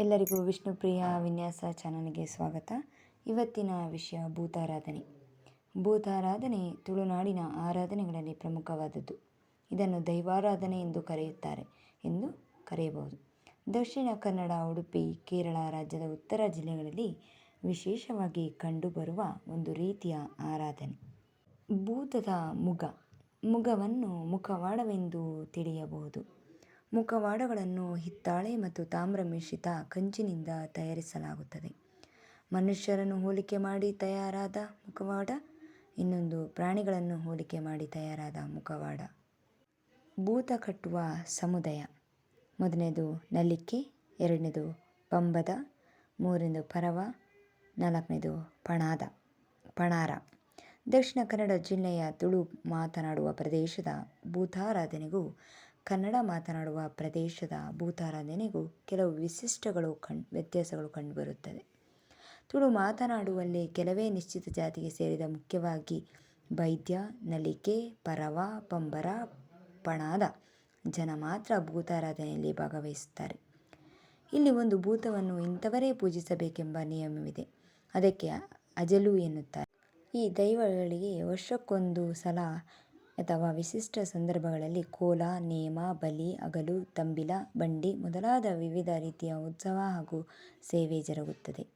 ಎಲ್ಲರಿಗೂ ವಿಷ್ಣುಪ್ರಿಯ ವಿನ್ಯಾಸ ಚಾನಲ್ಗೆ ಸ್ವಾಗತ. ಇವತ್ತಿನ ವಿಷಯ ಭೂತಾರಾಧನೆ. ಭೂತಾರಾಧನೆ ತುಳುನಾಡಿನ ಆರಾಧನೆಗಳಲ್ಲಿ ಪ್ರಮುಖವಾದದ್ದು. ಇದನ್ನು ದೈವಾರಾಧನೆ ಎಂದು ಕರೆಯುತ್ತಾರೆ ಎಂದು ಕರೆಯಬಹುದು. ದಕ್ಷಿಣ ಕನ್ನಡ, ಉಡುಪಿ, ಕೇರಳ ರಾಜ್ಯದ ಉತ್ತರ ಜಿಲ್ಲೆಗಳಲ್ಲಿ ವಿಶೇಷವಾಗಿ ಕಂಡುಬರುವ ಒಂದು ರೀತಿಯ ಆರಾಧನೆ. ಭೂತದ ಮುಗ. ಮುಗವನ್ನು ಮುಖವಾಡವೆಂದು ತಿಳಿಯಬಹುದು. ಮುಖವಾಡಗಳನ್ನು ಹಿತ್ತಾಳೆ ಮತ್ತು ತಾಮ್ರ ಮಿಶ್ರಿತ ಕಂಚಿನಿಂದ ತಯಾರಿಸಲಾಗುತ್ತದೆ. ಮನುಷ್ಯರನ್ನು ಹೋಲಿಕೆ ಮಾಡಿ ತಯಾರಾದ ಮುಖವಾಡ, ಇನ್ನೊಂದು ಪ್ರಾಣಿಗಳನ್ನು ಹೋಲಿಕೆ ಮಾಡಿ ತಯಾರಾದ ಮುಖವಾಡ. ಭೂತ ಕಟ್ಟುವ ಸಮುದಾಯ. ಮೊದಲನೇದು ನಲ್ಲಿಕೆ, ಎರಡನೇದು ಪಂಬದ, ಮೂರನೇದು ಪರವ, ನಾಲ್ಕನೇದು ಪಣಾದ, ಪಣಾರ. ದಕ್ಷಿಣ ಕನ್ನಡ ಜಿಲ್ಲೆಯ ತುಳು ಮಾತನಾಡುವ ಪ್ರದೇಶದ ಭೂತಾರಾಧನೆಗೂ ಕನ್ನಡ ಮಾತನಾಡುವ ಪ್ರದೇಶದ ಭೂತಾರಾಧನೆಗೂ ಕೆಲವು ವಿಶಿಷ್ಟಗಳು ಕಣ್, ವ್ಯತ್ಯಾಸಗಳು ಕಂಡುಬರುತ್ತದೆ. ತುಳು ಮಾತನಾಡುವಲ್ಲಿ ಕೆಲವೇ ನಿಶ್ಚಿತ ಜಾತಿಗೆ ಸೇರಿದ ಮುಖ್ಯವಾಗಿ ಬೈದ್ಯ, ನಲಿಕೆ, ಪರವ, ಪಂಬರ, ಪಣಾದ ಜನ ಮಾತ್ರ ಭೂತಾರಾಧನೆಯಲ್ಲಿ ಭಾಗವಹಿಸುತ್ತಾರೆ. ಇಲ್ಲಿ ಒಂದು ಭೂತವನ್ನು ಇಂಥವರೇ ಪೂಜಿಸಬೇಕೆಂಬ ನಿಯಮವಿದೆ. ಅದಕ್ಕೆ ಅಜಲು ಎನ್ನುತ್ತಾರೆ. ಈ ದೈವಗಳಿಗೆ ವರ್ಷಕ್ಕೊಂದು ಸಲ ಅಥವಾ ವಿಶಿಷ್ಟ ಸಂದರ್ಭಗಳಲ್ಲಿ ಕೋಲ, ನೇಮ, ಬಲಿ, ಅಗಲು, ತಂಬಿಲ, ಬಂಡಿ ಮೊದಲಾದ ವಿವಿಧ ರೀತಿಯ ಉತ್ಸವ ಹಾಗೂ ಸೇವೆ ಜರುಗುತ್ತದೆ.